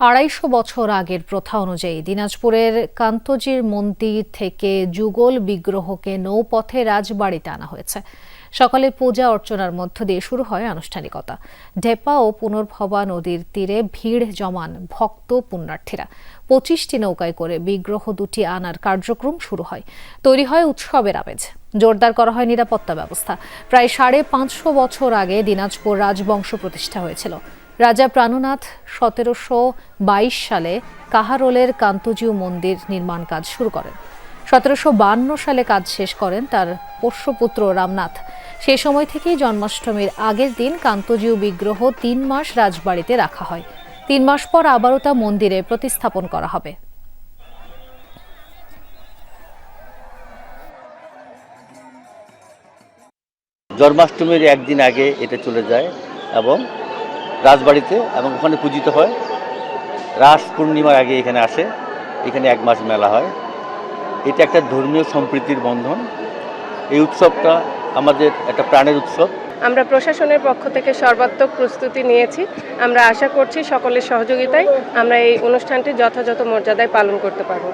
আড়াইশো বছর আগের প্রথা অনুযায়ী দিনাজপুরের কান্তজির মন্দির থেকে যুগল বিগ্রহকে নৌপথে রাজবাড়িতে আনা হয়েছে। সকালে পূজা অর্চনার মধ্য দিয়ে শুরু হয় আনুষ্ঠানিকতা। ঢেপা ও পুনর্ভবা নদীর তীরে ভিড় জমান ভক্ত পুণ্যার্থীরা। পঁচিশটি নৌকায় করে বিগ্রহ দুটি আনার কার্যক্রম শুরু হয়। তৈরি হয় উৎসবের আমেজ। জোরদার করা হয় নিরাপত্তা ব্যবস্থা। প্রায় সাড়ে পাঁচশো বছর আগে দিনাজপুর রাজবংশ প্রতিষ্ঠা হয়েছিল। রাজা প্রাণনাথ সতেরোশো বাইশ সালে কাহারোলের কান্তজিউ মন্দির নির্মাণ কাজ শুরু করেন। সতেরোশো বান্ন সালে কাজ শেষ করেন তার পোষ্যপুত্র রামনাথ। সে সময় থেকেই জন্মাষ্টমীর আগের দিন কান্তজিউ বিগ্রহ তিন মাস রাজবাড়িতে রাখা হয়। তিন মাস পর আবারও তা মন্দিরে প্রতিস্থাপন করা হবে। জন্মাষ্টমীর একদিন আগে এটা চলে যায় এবং রাজবাড়িতে এবং ওখানে পূজিত হয়। রাস পূর্ণিমার আগে এখানে আসে। এখানে এক মাস মেলা হয়। এটা একটা ধর্মীয় সম্প্রীতির বন্ধন। এই উৎসবটা আমাদের একটা প্রাণের উৎসব। আমরা প্রশাসনের পক্ষ থেকে সর্বাত্মক প্রস্তুতি নিয়েছি। আমরা আশা করছি সকলের সহযোগিতায় আমরা এই অনুষ্ঠানটি যথাযথ মর্যাদায় পালন করতে পারব।